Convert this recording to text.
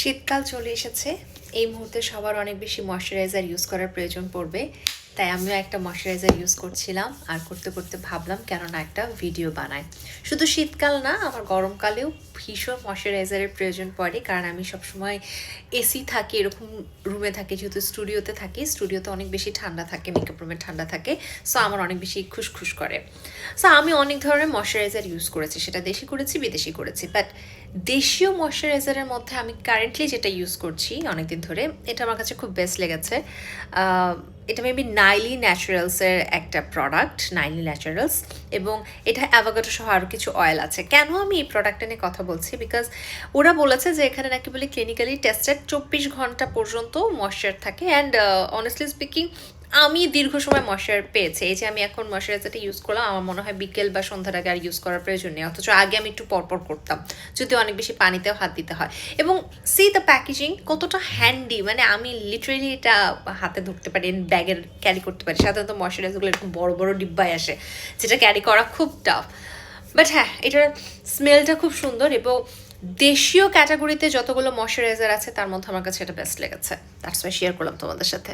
শীতকাল চলে এসেছে। এই মুহূর্তে সবার অনেক বেশি ময়শ্চারাইজার ইউজ করার প্রয়োজন পড়বে। তাই আমিও একটা ময়শ্চারাইজার ইউজ করছিলাম আর করতে করতে ভাবলাম কেননা একটা ভিডিও বানাই। শুধু শীতকাল না, আমার গরমকালেও ভীষণ ময়শ্চারাইজারের প্রয়োজন পড়ে, কারণ আমি সবসময় এসি থাকি, এরকম রুমে থাকি, যেহেতু স্টুডিওতে থাকি স্টুডিওতে অনেক বেশি ঠান্ডা থাকে মেকআপ রুমে ঠান্ডা থাকে সো আমার অনেক বেশি খুশখুশ করে। সো আমি অনেক ধরনের ময়শ্চারাইজার ইউজ করেছি, সেটা দেশি করেছি, বিদেশি করেছি বাট দেশীয় ময়শ্চারাইজারের মধ্যে আমি কারেন্টলি যেটা ইউজ করছি অনেকদিন ধরে, এটা আমার কাছে খুব বেস্ট লেগেছে এটা মেবি নাইলি ন্যাচারালসের একটা প্রোডাক্ট নাইলি ন্যাচারালস এবং এটা অ্যাভোগাটো সহ আরও কিছু অয়েল আছে। কেন আমি এই প্রোডাক্টটা নিয়ে কথা বলছি? বিকজ ওরা বলেছে যে এখানে নাকি বলে ক্লিনিক্যালি টেস্টেড চব্বিশ ঘণ্টা পর্যন্ত ময়শ্চার থাকে অ্যান্ড অনেস্টলি স্পিকিং আমি দীর্ঘ সময় ময়শ্চার পেয়েছি। এই যে আমি এখন ময়শ্চারাইজারটা ইউজ করলাম, আমার মনে হয় বিকেল বা সন্ধ্যার আগে আর ইউজ করার প্রয়োজন নেই। অথচ আগে আমি একটু পরপর করতাম, যদি অনেক বেশি পানিতেও হাত দিতে হয়। এবং সি দ্য প্যাকেজিং কতটা হ্যান্ডি মানে আমি লিটারেলি এটা হাতে ধরতে পারি ব্যাগের ক্যারি করতে পারি। সাধারণত ময়শ্চারাইজারগুলো এরকম বড় বড় ডিব্বায় আসে, যেটা ক্যারি করা খুব টাফ বাট হ্যাঁ এটার স্মেলটা খুব সুন্দর এবং দেশীয় ক্যাটাগরিতে যতগুলো ময়শ্চারাইজার আছে, তার মধ্যে আমার কাছে এটা বেস্ট লেগেছে। দ্যাটস ওয়াই শেয়ার করলাম তোমাদের সাথে।